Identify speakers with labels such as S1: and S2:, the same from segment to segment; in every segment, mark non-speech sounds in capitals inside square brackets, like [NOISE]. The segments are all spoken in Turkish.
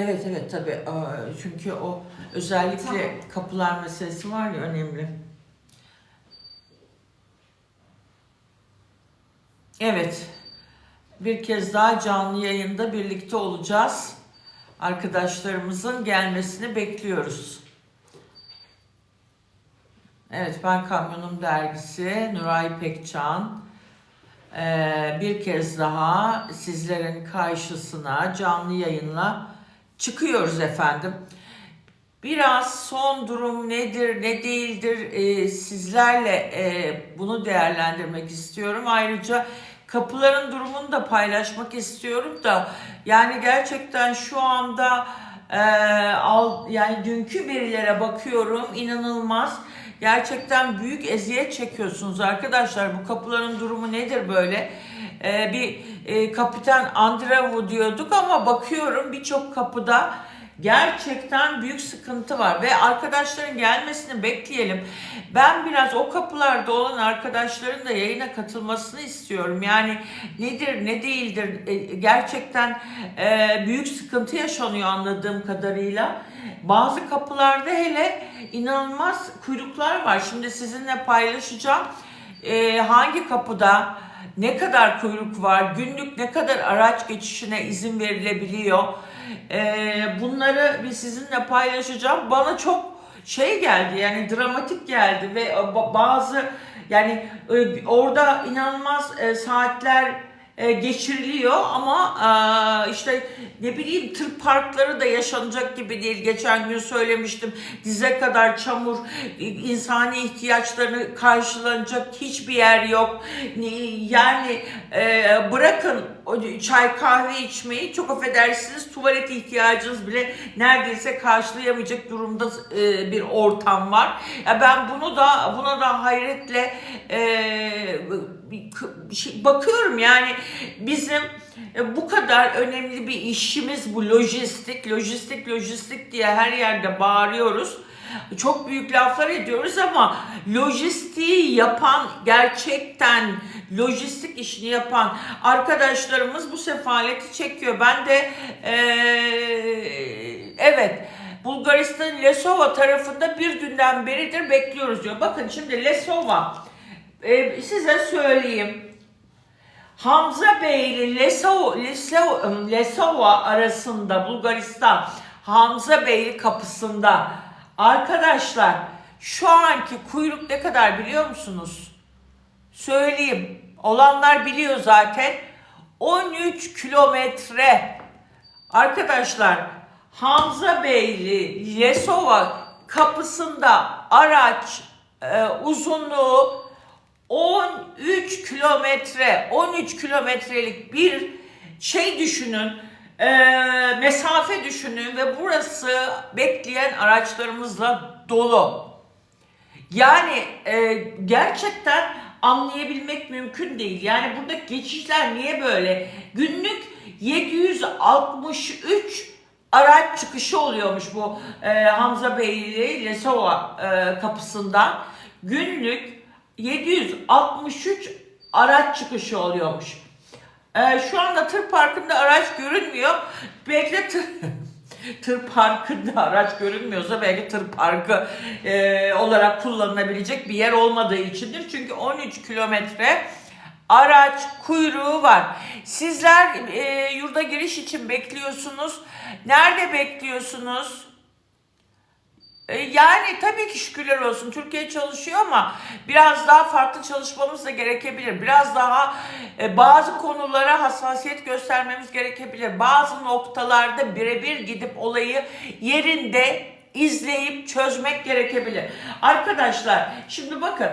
S1: Evet evet tabii. Çünkü o özellikle
S2: Tamam.
S1: kapılar meselesi var ya önemli. Evet. Bir kez daha canlı yayında birlikte olacağız. Arkadaşlarımızın gelmesini bekliyoruz. Evet ben Kamyonum Dergisi Nuray Pekcan. Ee, bir kez daha sizlerin karşısına canlı yayınla çıkıyoruz efendim. Biraz son durum nedir, ne değildir e, sizlerle e, bunu değerlendirmek istiyorum. Ayrıca kapıların durumunu da paylaşmak istiyorum da yani gerçekten şu anda e, al, yani dünkü verilere bakıyorum inanılmaz. Gerçekten büyük eziyet çekiyorsunuz arkadaşlar. Bu kapıların durumu nedir böyle? Ee, bir e, Kapitan Andrevu diyorduk ama bakıyorum birçok kapıda gerçekten büyük sıkıntı var ve arkadaşların gelmesini bekleyelim. Ben biraz o kapılarda olan arkadaşların da yayına katılmasını istiyorum. Yani nedir ne değildir E, gerçekten e, büyük sıkıntı yaşanıyor anladığım kadarıyla. Bazı kapılarda hele inanılmaz kuyruklar var. Şimdi sizinle paylaşacağım. E, hangi kapıda ne kadar kuyruk var, günlük ne kadar araç geçişine izin verilebiliyor. E, bunları bir sizinle paylaşacağım. Bana çok şey geldi yani dramatik geldi ve ba- bazı yani e, orada inanılmaz e, saatler e, geçiriliyor ama e, işte ne bileyim tır parkları da yaşanacak gibi değil. Geçen gün söylemiştim dize kadar çamur, e, insani ihtiyaçlarını karşılanacak hiçbir yer yok. Ni- Yani bırakın çay kahve içmeyi çok affedersiniz tuvalet ihtiyacınız bile neredeyse karşılayamayacak durumda bir ortam var. Ya ben bunu da buna da hayretle e, bir şey- bakıyorum yani bizim e, bu kadar önemli bir işimiz bu lojistik, lojistik, lojistik diye her yerde bağırıyoruz. Çok büyük laflar ediyoruz ama lojistiği yapan gerçekten lojistik işini yapan arkadaşlarımız bu sefaleti çekiyor. Ben de eee, evet Bulgaristan Lesova tarafında bir günden beridir bekliyoruz diyor. Bakın şimdi Lesova e, size söyleyeyim. Hamza Bey ile Lesova, Lesova, Lesova arasında Bulgaristan Hamza Bey kapısında arkadaşlar şu anki kuyruk ne kadar biliyor musunuz? Söyleyeyim. Olanlar biliyor zaten. 13 kilometre. Arkadaşlar Hamza Beyli Lesova kapısında araç e, uzunluğu 13 kilometre 13 kilometrelik bir şey düşünün e, mesafe düşünün ve burası bekleyen araçlarımızla dolu. Yani e, gerçekten anlayabilmek mümkün değil. Yani burada geçişler niye böyle? Günlük 763 araç çıkışı oluyormuş bu e, Hamza Beyli Lesova e, kapısından. Günlük 763 araç çıkışı oluyormuş. E, şu anda tır parkında araç görünmüyor. Belki tır, [LAUGHS] tır parkında araç görünmüyorsa belki tır parkı e, olarak kullanılabilecek bir yer olmadığı içindir. Çünkü 13 kilometre araç kuyruğu var. Sizler e, yurda giriş için bekliyorsunuz. Nerede bekliyorsunuz? E, Yani tabii ki şükürler olsun Türkiye çalışıyor ama biraz daha farklı çalışmamız da gerekebilir. Biraz daha e, bazı konulara hassasiyet göstermemiz gerekebilir. Bazı noktalarda birebir gidip olayı yerinde izleyip çözmek gerekebilir. Arkadaşlar şimdi bakın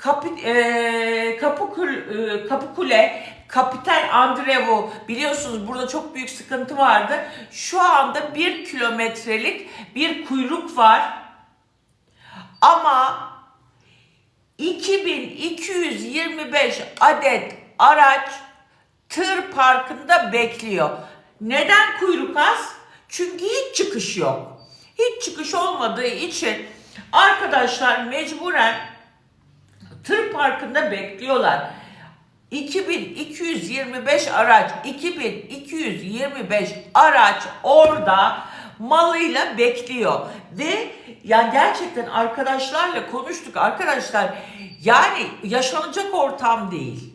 S1: Kapi, e, Kapıkul, e, Kapıkule, Kapital Andrevu biliyorsunuz burada çok büyük sıkıntı vardı. Şu anda bir kilometrelik bir kuyruk var. Ama 2225 adet araç tır parkında bekliyor. Neden kuyruk az? Çünkü hiç çıkış yok. Hiç çıkış olmadığı için arkadaşlar mecburen tır parkında bekliyorlar. 2225 araç, 2225 araç orada malıyla bekliyor. Ve ya gerçekten arkadaşlarla konuştuk arkadaşlar. Yani yaşanacak ortam değil.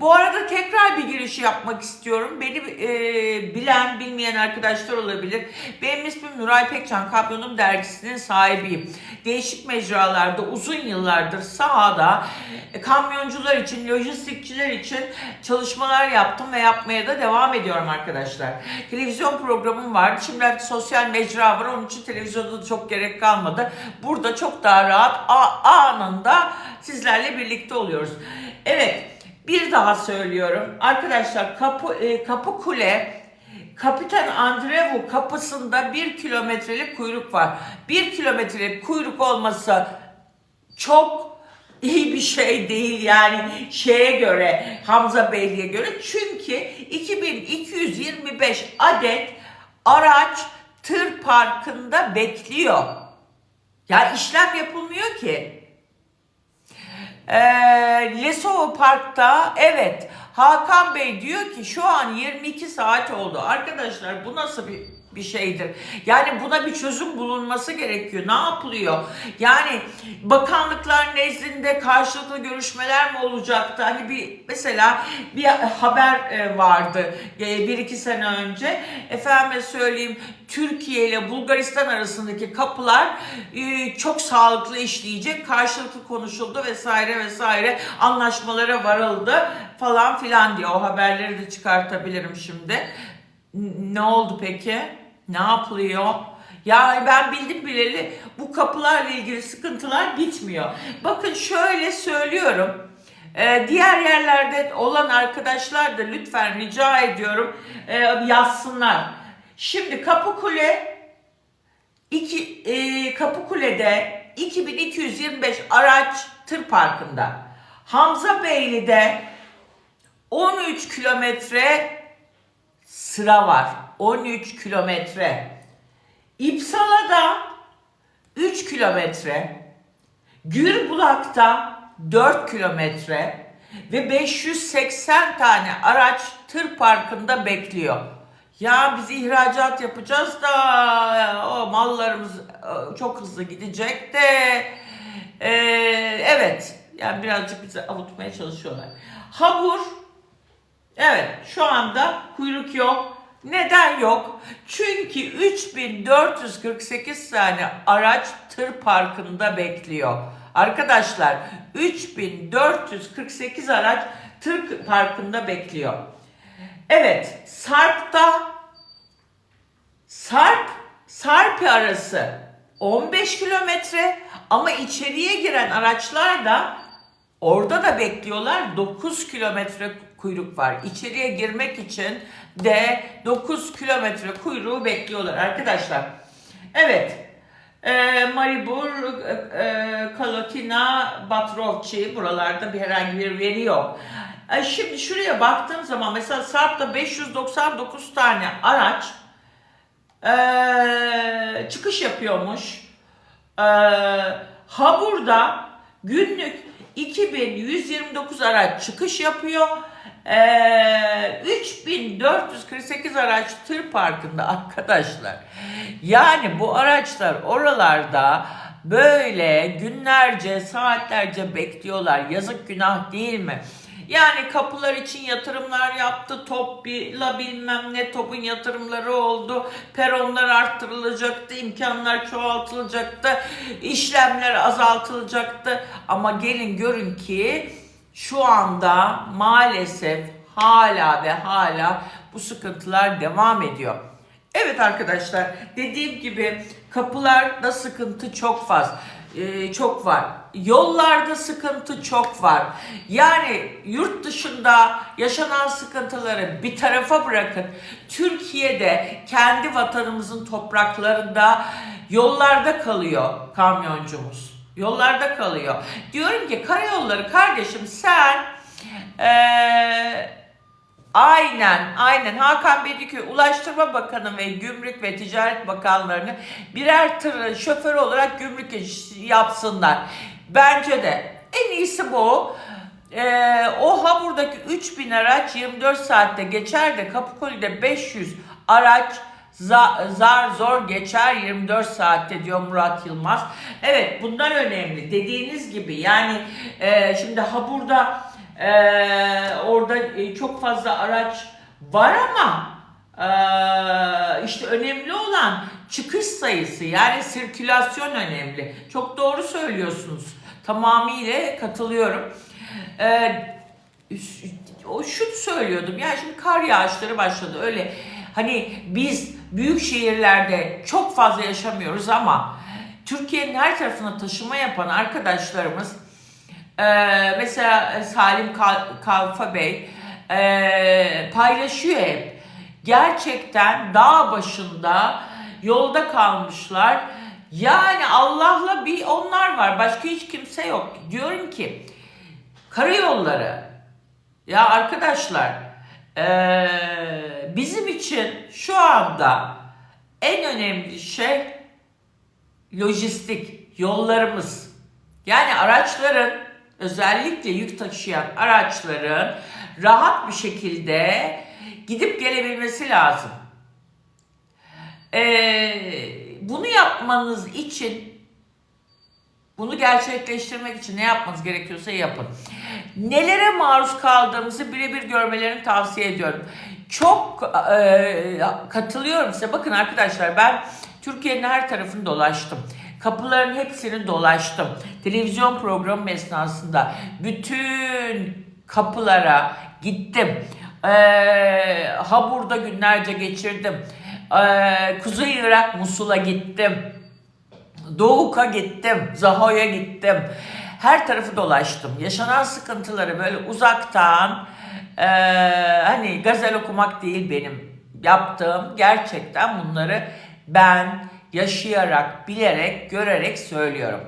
S1: Bu arada tekrar bir giriş yapmak istiyorum. Beni e, bilen, bilmeyen arkadaşlar olabilir. Benim ismim Nuray Pekcan, Kamyonum Dergisi'nin sahibiyim. Değişik mecralarda uzun yıllardır sahada e, kamyoncular için, lojistikçiler için çalışmalar yaptım ve yapmaya da devam ediyorum arkadaşlar. Televizyon programım vardı. Şimdi artık sosyal mecra var. Onun için televizyonda da çok gerek kalmadı. Burada çok daha rahat anında sizlerle birlikte oluyoruz. Evet. Bir daha söylüyorum. Arkadaşlar kapı, e, kapı kule Kapitan Andrevu kapısında bir kilometrelik kuyruk var. Bir kilometrelik kuyruk olması çok iyi bir şey değil yani şeye göre Hamza Beyli'ye göre çünkü 2225 adet araç tır parkında bekliyor. Ya işlem yapılmıyor ki. Ee, Lesova Park'ta evet Hakan Bey diyor ki şu an 22 saat oldu. Arkadaşlar bu nasıl bir bir şeydir. Yani buna bir çözüm bulunması gerekiyor. Ne yapılıyor? Yani bakanlıklar nezdinde karşılıklı görüşmeler mi olacaktı? Hani bir mesela bir haber e, vardı e, bir iki sene önce. Efendime söyleyeyim Türkiye ile Bulgaristan arasındaki kapılar e, çok sağlıklı işleyecek. Karşılıklı konuşuldu vesaire vesaire. Anlaşmalara varıldı falan filan diye o haberleri de çıkartabilirim şimdi. Ne oldu peki? Ne yapılıyor? Yani ben bildim bileli bu kapılarla ilgili sıkıntılar bitmiyor. Bakın şöyle söylüyorum. Ee, diğer yerlerde olan arkadaşlar da lütfen rica ediyorum e, yazsınlar. Şimdi Kapıkule iki, e, Kapıkule'de 2225 araç tır parkında. Hamza Beyli'de 13 kilometre sıra var. 13 kilometre. İpsala'da 3 kilometre. Gürbulak'ta 4 kilometre ve 580 tane araç tır parkında bekliyor. Ya biz ihracat yapacağız da o mallarımız e, çok hızlı gidecek de e, evet yani birazcık bizi avutmaya çalışıyorlar. Habur Evet şu anda kuyruk yok. Neden yok? Çünkü 3448 tane araç tır parkında bekliyor. Arkadaşlar 3448 araç tır parkında bekliyor. Evet Sarp'ta Sarp Sarpi arası 15 kilometre ama içeriye giren araçlar da orada da bekliyorlar 9 kilometre kuyruk var. İçeriye girmek için de 9 kilometre kuyruğu bekliyorlar arkadaşlar. Evet. E, Maribor, e, e, Kalotina, Batrovci buralarda bir herhangi bir veri yok. E, şimdi şuraya baktığım zaman mesela Sarp'ta 599 tane araç e, çıkış yapıyormuş. E, Habur'da günlük 2129 araç çıkış yapıyor. Ee, 3448 araç tır parkında arkadaşlar. Yani bu araçlar oralarda böyle günlerce, saatlerce bekliyorlar. Yazık günah değil mi? Yani kapılar için yatırımlar yaptı. Topla bilmem ne topun yatırımları oldu. Peronlar arttırılacaktı. imkanlar çoğaltılacaktı. işlemler azaltılacaktı. Ama gelin görün ki şu anda maalesef hala ve hala bu sıkıntılar devam ediyor. Evet arkadaşlar dediğim gibi kapılarda sıkıntı çok fazla. Ee, çok var. Yollarda sıkıntı çok var. Yani yurt dışında yaşanan sıkıntıları bir tarafa bırakın. Türkiye'de kendi vatanımızın topraklarında yollarda kalıyor kamyoncumuz. Yollarda kalıyor. Diyorum ki karayolları kardeşim sen eee Aynen, aynen. Hakan Bediköy Ulaştırma Bakanı ve Gümrük ve Ticaret Bakanlarını birer tır şoför olarak gümrük yapsınlar. Bence de en iyisi bu. Ee, o Hamur'daki 3000 araç 24 saatte geçer de Kapıkule'de 500 araç zar zor geçer 24 saatte diyor Murat Yılmaz. Evet bunlar önemli. Dediğiniz gibi yani e, şimdi Habur'da e, orada e, çok fazla araç var ama e, işte önemli olan çıkış sayısı yani sirkülasyon önemli. Çok doğru söylüyorsunuz. Tamamıyla katılıyorum. Ee, o şunu söylüyordum ya şimdi kar yağışları başladı öyle hani biz büyük şehirlerde çok fazla yaşamıyoruz ama Türkiye'nin her tarafına taşıma yapan arkadaşlarımız e, mesela Salim Kal- Kalfa Bey e, paylaşıyor hep gerçekten dağ başında yolda kalmışlar yani Allah'la bir onlar var başka hiç kimse yok diyorum ki Karayolları. Ya arkadaşlar eee, bizim için şu anda en önemli şey lojistik, yollarımız. Yani araçların özellikle yük taşıyan araçların rahat bir şekilde gidip gelebilmesi lazım. Eee, bunu yapmanız için bunu gerçekleştirmek için ne yapmanız gerekiyorsa yapın. Nelere maruz kaldığımızı birebir görmelerini tavsiye ediyorum. Çok e, katılıyorum size. Bakın arkadaşlar ben Türkiye'nin her tarafını dolaştım. Kapıların hepsini dolaştım. Televizyon programı esnasında bütün kapılara gittim. Ee, Habur'da günlerce geçirdim. Ee, Kuzey Irak Musul'a gittim. Doğuk'a gittim, Zaho'ya gittim. Her tarafı dolaştım. Yaşanan sıkıntıları böyle uzaktan eee, hani gazel okumak değil benim yaptığım gerçekten bunları ben yaşayarak, bilerek, görerek söylüyorum.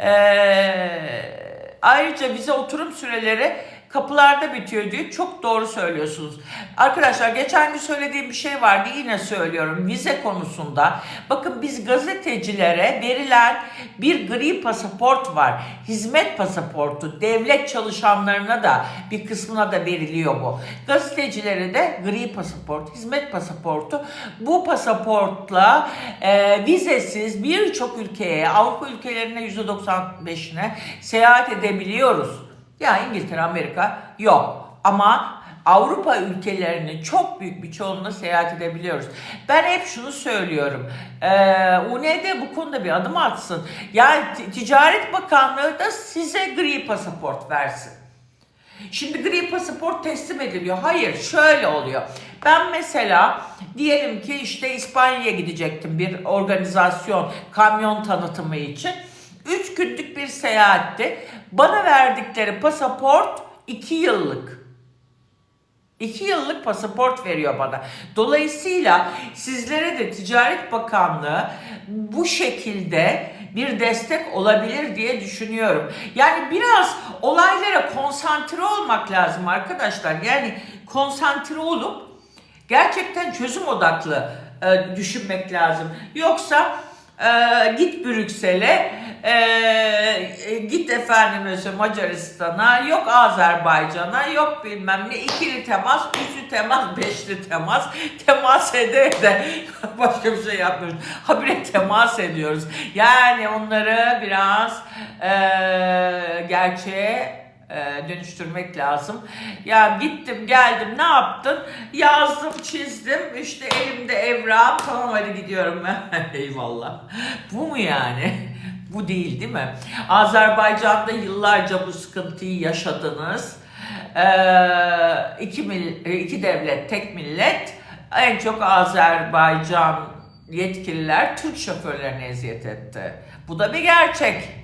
S1: Eee, ayrıca bize oturum süreleri kapılarda bitiyor diyor. Çok doğru söylüyorsunuz. Arkadaşlar geçen gün söylediğim bir şey vardı yine söylüyorum. Vize konusunda. Bakın biz gazetecilere verilen bir gri pasaport var. Hizmet pasaportu. Devlet çalışanlarına da bir kısmına da veriliyor bu. Gazetecilere de gri pasaport, hizmet pasaportu. Bu pasaportla e, vizesiz birçok ülkeye, Avrupa ülkelerine %95'ine seyahat edebiliyoruz. Ya İngiltere, Amerika yok. Ama Avrupa ülkelerinin çok büyük bir çoğunluğuna seyahat edebiliyoruz. Ben hep şunu söylüyorum. Ee, UNED bu konuda bir adım atsın. Yani Ticaret Bakanlığı da size gri pasaport versin. Şimdi gri pasaport teslim ediliyor. Hayır şöyle oluyor. Ben mesela diyelim ki işte İspanya'ya gidecektim bir organizasyon kamyon tanıtımı için. 3 günlük bir seyahatti. Bana verdikleri pasaport 2 yıllık. 2 yıllık pasaport veriyor bana. Dolayısıyla sizlere de Ticaret Bakanlığı bu şekilde bir destek olabilir diye düşünüyorum. Yani biraz olaylara konsantre olmak lazım arkadaşlar. Yani konsantre olup gerçekten çözüm odaklı e, düşünmek lazım. Yoksa e, git Brüksel'e, e, e, git efendim mesela Macaristan'a, yok Azerbaycan'a, yok bilmem ne ikili temas, üçlü temas, beşli temas, temas ede de [LAUGHS] başka bir şey yapmıyoruz. Habire temas ediyoruz. Yani onları biraz e, gerçeğe e, dönüştürmek lazım. Ya gittim geldim ne yaptın? Yazdım çizdim işte elimde evrağım tamam hadi gidiyorum ben. [LAUGHS] Eyvallah. Bu mu yani? Bu değil değil mi? Azerbaycan'da yıllarca bu sıkıntıyı yaşadınız. Ee, iki, mil, iki devlet, tek millet. En çok Azerbaycan yetkililer Türk şoförlerine eziyet etti. Bu da bir gerçek.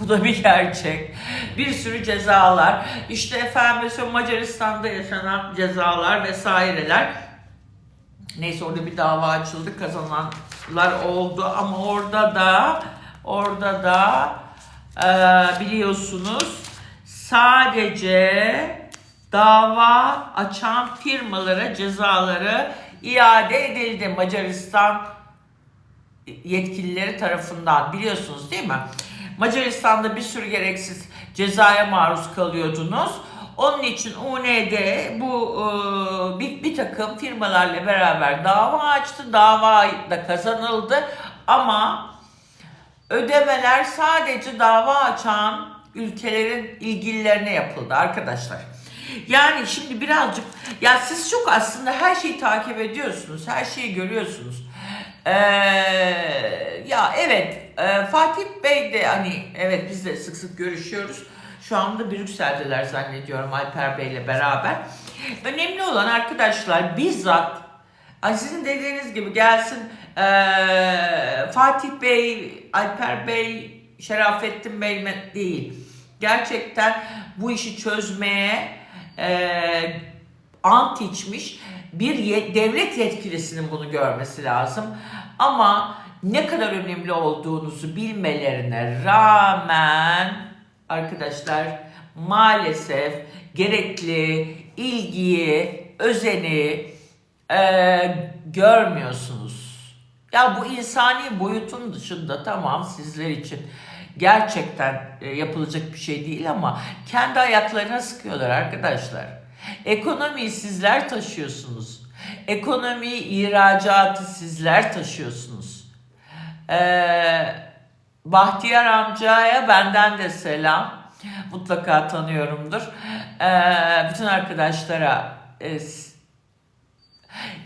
S1: Bu da bir gerçek. Bir sürü cezalar. İşte efendim Macaristan'da yaşanan cezalar vesaireler. Neyse orada bir dava açıldı. Kazananlar oldu ama orada da orada da e, biliyorsunuz sadece dava açan firmalara cezaları iade edildi Macaristan yetkilileri tarafından biliyorsunuz değil mi? Macaristan'da bir sürü gereksiz cezaya maruz kalıyordunuz. Onun için UND bu e, bir, bir takım firmalarla beraber dava açtı. Dava da kazanıldı ama ödemeler sadece dava açan ülkelerin ilgililerine yapıldı arkadaşlar. Yani şimdi birazcık ya siz çok aslında her şeyi takip ediyorsunuz, her şeyi görüyorsunuz. Ee, ya evet e, Fatih Bey de hani evet biz de sık sık görüşüyoruz. Şu anda Brüksel'deler zannediyorum Alper Bey ile beraber. Önemli olan arkadaşlar bizzat sizin dediğiniz gibi gelsin eee, Fatih Bey, Alper Bey, Şerafettin Bey değil. Gerçekten bu işi çözmeye eee ant içmiş bir ye- devlet yetkilisinin bunu görmesi lazım. Ama ne kadar önemli olduğunuzu bilmelerine rağmen arkadaşlar maalesef gerekli ilgiyi, özeni e, görmüyorsunuz. Ya bu insani boyutun dışında tamam sizler için gerçekten e, yapılacak bir şey değil ama kendi ayaklarına sıkıyorlar arkadaşlar. Ekonomiyi sizler taşıyorsunuz. Ekonomi, ihracatı sizler taşıyorsunuz. Ee, Bahtiyar amcaya benden de selam. Mutlaka tanıyorumdur. Ee, bütün arkadaşlara e,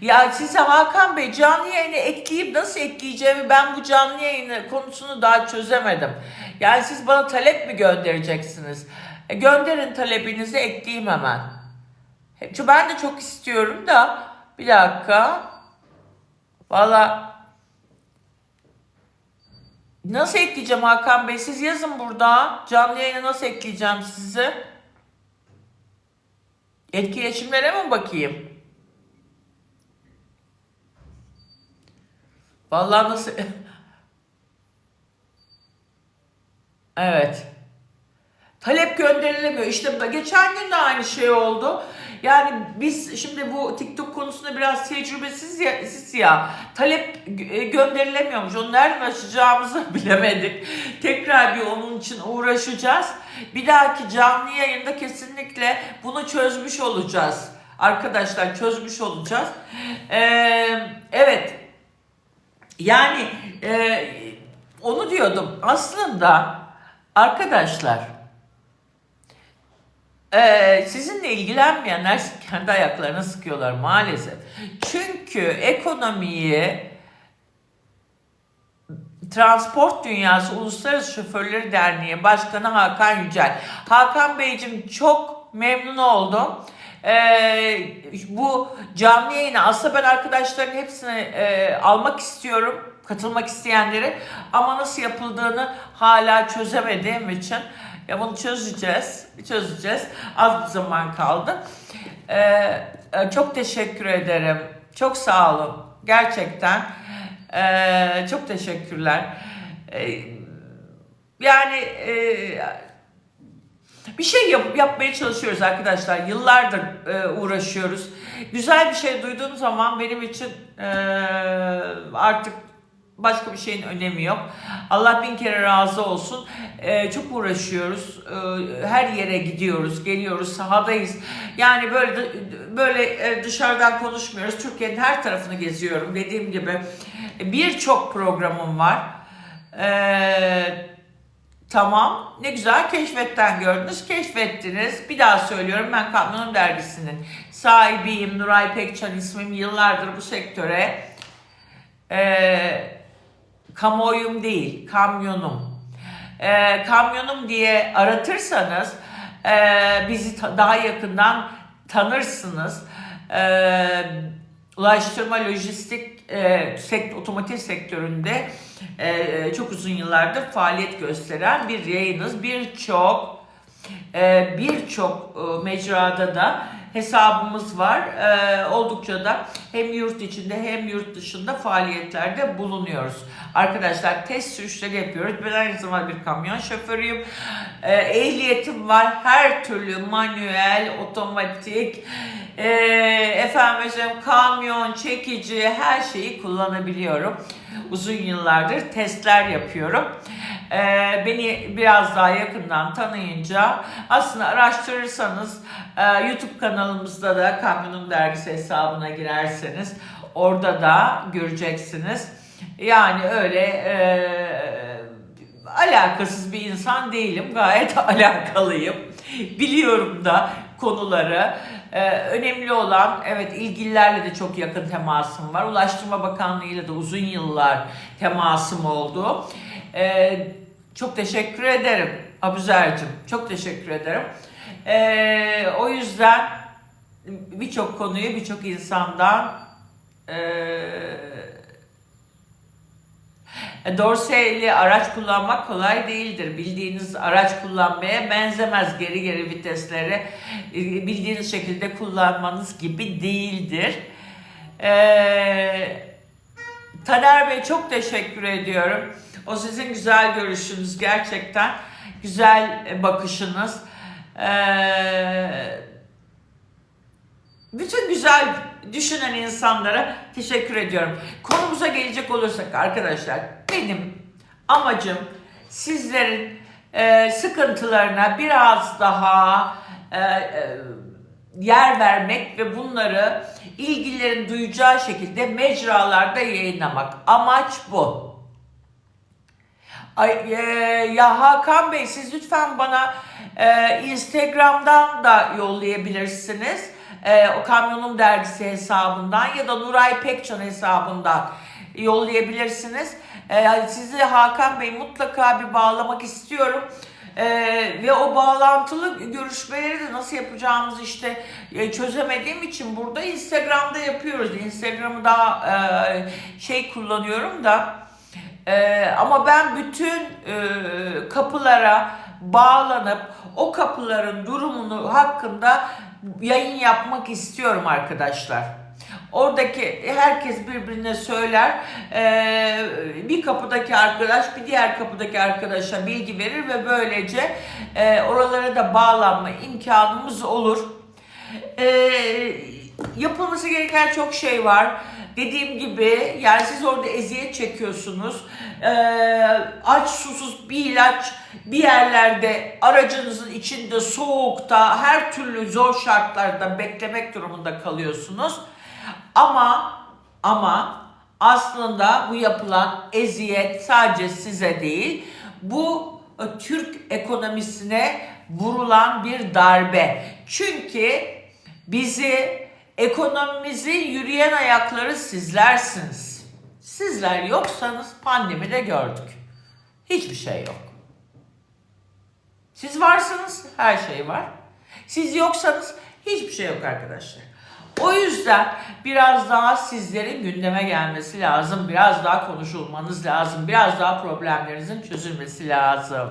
S1: ya size Hakan Bey canlı yayını ekleyip nasıl ekleyeceğimi ben bu canlı yayını konusunu daha çözemedim. Yani siz bana talep mi göndereceksiniz? E, gönderin talebinizi ekleyeyim hemen. Ben de çok istiyorum da bir dakika. Valla nasıl ekleyeceğim Hakan Bey? Siz yazın burada. Canlı yayına nasıl ekleyeceğim sizi? Etkileşimlere mi bakayım? Vallahi nasıl... [LAUGHS] evet. Talep gönderilemiyor. İşte geçen gün de aynı şey oldu. Yani biz şimdi bu TikTok konusunda biraz tecrübesiz ya, siz ya talep e, gönderilemiyormuş. Onu nereden açacağımızı [LAUGHS] bilemedik. Tekrar bir onun için uğraşacağız. Bir dahaki canlı yayında kesinlikle bunu çözmüş olacağız. Arkadaşlar çözmüş olacağız. Ee, evet. Yani e, onu diyordum. Aslında arkadaşlar ee, sizinle ilgilenmeyenler kendi ayaklarına sıkıyorlar maalesef. Çünkü ekonomiyi Transport Dünyası Uluslararası Şoförleri Derneği Başkanı Hakan Yücel. Hakan Beyciğim çok memnun oldum. Ee, bu canlı yayına aslında ben arkadaşların hepsini e, almak istiyorum. Katılmak isteyenleri ama nasıl yapıldığını hala çözemediğim için ya bunu çözeceğiz. Çözeceğiz. Az bir zaman kaldı. Ee, e, çok teşekkür ederim. Çok sağ olun. Gerçekten. Ee, çok teşekkürler. Ee, yani e, bir şey yap, yapmaya çalışıyoruz arkadaşlar. Yıllardır e, uğraşıyoruz. Güzel bir şey duyduğum zaman benim için e, artık başka bir şeyin önemi yok. Allah bin kere razı olsun. E, çok uğraşıyoruz. E, her yere gidiyoruz, geliyoruz, sahadayız. Yani böyle böyle e, dışarıdan konuşmuyoruz. Türkiye'nin her tarafını geziyorum. Dediğim gibi birçok programım var. Eee Tamam. Ne güzel keşfetten gördünüz. Keşfettiniz. Bir daha söylüyorum ben Kamyonum Dergisi'nin sahibiyim. Nuray Pekcan ismim. Yıllardır bu sektöre e, kamuoyum değil, kamyonum. E, kamyonum diye aratırsanız e, bizi ta- daha yakından tanırsınız. E, ulaştırma, lojistik, e, sekt, otomotiv sektöründe e, çok uzun yıllardır faaliyet gösteren bir yayınız. Birçok e, birçok e, mecrada da hesabımız var. E, oldukça da hem yurt içinde hem yurt dışında faaliyetlerde bulunuyoruz. Arkadaşlar test sürüşleri yapıyoruz. Ben aynı zamanda bir kamyon şoförüyüm. E, ehliyetim var. Her türlü manuel, otomatik, e, efendim kamyon, çekici her şeyi kullanabiliyorum. Uzun yıllardır testler yapıyorum. Ee, beni biraz daha yakından tanıyınca aslında araştırırsanız e, YouTube kanalımızda da Kamyonum Dergisi hesabına girerseniz orada da göreceksiniz. Yani öyle e, alakasız bir insan değilim. Gayet [LAUGHS] alakalıyım. Biliyorum da konuları. Ee, önemli olan evet ilgililerle de çok yakın temasım var. Ulaştırma Bakanlığı ile de uzun yıllar temasım oldu. Ee, çok teşekkür ederim Abuzer'cim. Çok teşekkür ederim. Ee, o yüzden birçok konuyu birçok insandan e, Dorseyli araç kullanmak kolay değildir. Bildiğiniz araç kullanmaya benzemez. Geri geri vitesleri e, bildiğiniz şekilde kullanmanız gibi değildir. Ee, Taner Bey çok teşekkür ediyorum. O sizin güzel görüşünüz gerçekten. Güzel e, bakışınız. Ee, bütün güzel düşünen insanlara teşekkür ediyorum. Konumuza gelecek olursak arkadaşlar benim amacım sizlerin e, sıkıntılarına biraz daha e, e, yer vermek ve bunları ilgilerin duyacağı şekilde mecralarda yayınlamak. Amaç bu. Ay, e, ya Hakan Bey siz lütfen bana e, Instagram'dan da yollayabilirsiniz. E, o Kamyonum Dergisi hesabından ya da Nuray Pekcan hesabından yollayabilirsiniz. E, sizi Hakan Bey mutlaka bir bağlamak istiyorum. E, ve o bağlantılı görüşmeleri de nasıl yapacağımızı işte e, çözemediğim için burada Instagram'da yapıyoruz. Instagram'ı daha e, şey kullanıyorum da ee, ama ben bütün e, kapılara bağlanıp o kapıların durumunu hakkında yayın yapmak istiyorum arkadaşlar. Oradaki herkes birbirine söyler. Ee, bir kapıdaki arkadaş bir diğer kapıdaki arkadaşa bilgi verir ve böylece e, oralara da bağlanma imkanımız olur. Ee, yapılması gereken çok şey var. Dediğim gibi yani siz orada eziyet çekiyorsunuz. Ee, aç susuz bir ilaç bir yerlerde aracınızın içinde soğukta her türlü zor şartlarda beklemek durumunda kalıyorsunuz. Ama ama aslında bu yapılan eziyet sadece size değil bu e, Türk ekonomisine vurulan bir darbe. Çünkü bizi ekonomimizin yürüyen ayakları sizlersiniz. Sizler yoksanız pandemide gördük. Hiçbir şey yok. Siz varsınız her şey var. Siz yoksanız hiçbir şey yok arkadaşlar. O yüzden biraz daha sizlerin gündeme gelmesi lazım. Biraz daha konuşulmanız lazım. Biraz daha problemlerinizin çözülmesi lazım.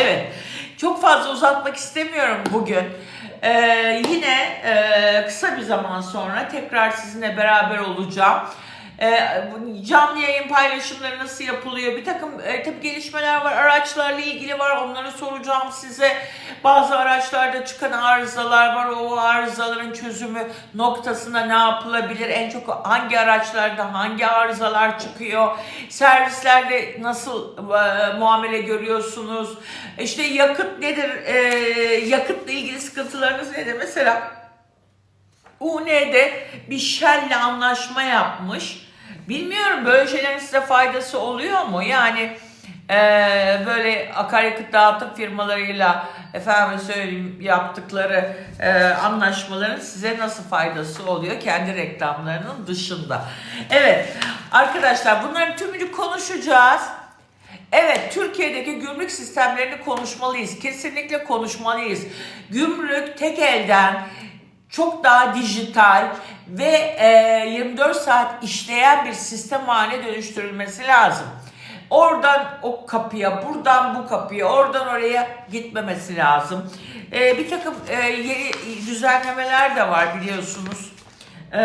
S1: Evet, çok fazla uzatmak istemiyorum bugün. Ee, yine e, kısa bir zaman sonra tekrar sizinle beraber olacağım. E, canlı yayın paylaşımları nasıl yapılıyor? Bir takım e, tabii gelişmeler var. Araçlarla ilgili var. Onları soracağım size. Bazı araçlarda çıkan arızalar var. O arızaların çözümü noktasında ne yapılabilir? En çok hangi araçlarda hangi arızalar çıkıyor? Servislerde nasıl e, muamele görüyorsunuz? İşte yakıt nedir? E, yakıtla ilgili sıkıntılarınız nedir? Mesela UN'de bir Shell'le anlaşma yapmış. Bilmiyorum böyle şeylerin size faydası oluyor mu? Yani e, böyle akaryakıt dağıtım firmalarıyla efendim söyleyeyim yaptıkları e, anlaşmaların size nasıl faydası oluyor kendi reklamlarının dışında. Evet arkadaşlar bunların tümünü konuşacağız. Evet, Türkiye'deki gümrük sistemlerini konuşmalıyız. Kesinlikle konuşmalıyız. Gümrük tek elden çok daha dijital ve e, 24 saat işleyen bir sistem haline dönüştürülmesi lazım. Oradan o kapıya, buradan bu kapıya, oradan oraya gitmemesi lazım. E, bir takım e, yeni düzenlemeler de var biliyorsunuz. E,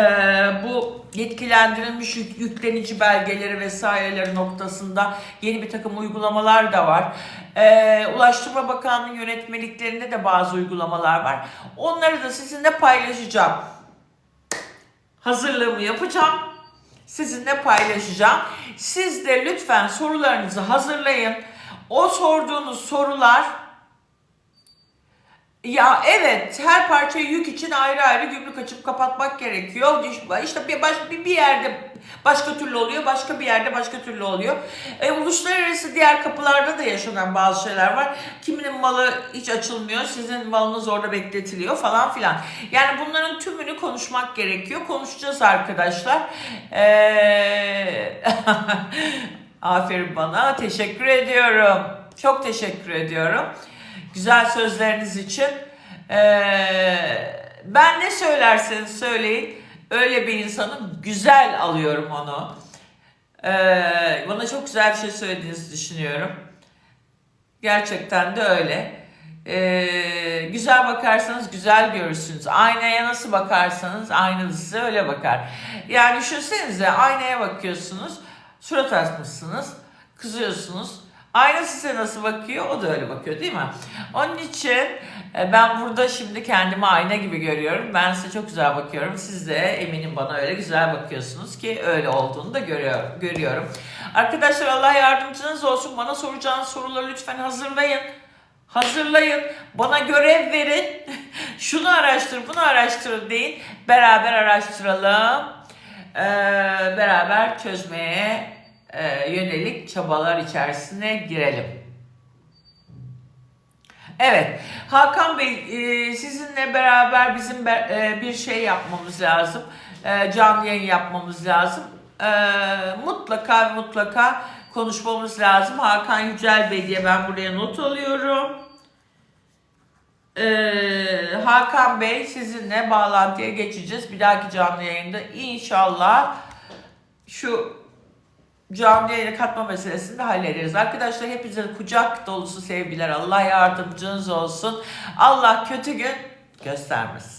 S1: bu yetkilendirilmiş yük, yüklenici belgeleri vesaireleri noktasında yeni bir takım uygulamalar da var. Ee, Ulaştırma Bakanlığı yönetmeliklerinde de bazı uygulamalar var. Onları da sizinle paylaşacağım. Hazırlığımı yapacağım. sizinle paylaşacağım. Siz de lütfen sorularınızı hazırlayın. O sorduğunuz sorular ya evet her parça yük için ayrı ayrı gümrük açıp kapatmak gerekiyor. İşte bir, baş, bir, bir yerde başka türlü oluyor, başka bir yerde başka türlü oluyor. E, uluslararası diğer kapılarda da yaşanan bazı şeyler var. Kiminin malı hiç açılmıyor, sizin malınız orada bekletiliyor falan filan. Yani bunların tümünü konuşmak gerekiyor. Konuşacağız arkadaşlar. Ee... [LAUGHS] Aferin bana. Teşekkür ediyorum. Çok teşekkür ediyorum. Güzel sözleriniz için. Ee, ben ne söylerseniz söyleyin. Öyle bir insanım. Güzel alıyorum onu. Ee, bana çok güzel bir şey söylediğinizi düşünüyorum. Gerçekten de öyle. Ee, güzel bakarsanız güzel görürsünüz. Aynaya nasıl bakarsanız ayna da size öyle bakar. Yani düşünsenize aynaya bakıyorsunuz. Surat asmışsınız. Kızıyorsunuz. Ayna size nasıl bakıyor? O da öyle bakıyor değil mi? Onun için e, ben burada şimdi kendimi ayna gibi görüyorum. Ben size çok güzel bakıyorum. Siz de eminim bana öyle güzel bakıyorsunuz ki öyle olduğunu da görüyor, görüyorum. Arkadaşlar Allah yardımcınız olsun. Bana soracağınız soruları lütfen hazırlayın. Hazırlayın. Bana görev verin. [LAUGHS] Şunu araştır, bunu araştır deyin. Beraber araştıralım. Ee, beraber çözmeye e, yönelik çabalar içerisine girelim. Evet, Hakan Bey e, sizinle beraber bizim e, bir şey yapmamız lazım. E, canlı yayın yapmamız lazım. Mutlaka mutlaka konuşmamız lazım. Hakan Yücel Bey diye ben buraya not alıyorum. Hakan Bey sizinle bağlantıya geçeceğiz. Bir dahaki canlı yayında inşallah şu canlı yayına katma meselesini de hallederiz. Arkadaşlar hepinize kucak dolusu sevgiler. Allah yardımcınız olsun. Allah kötü gün göstermesin.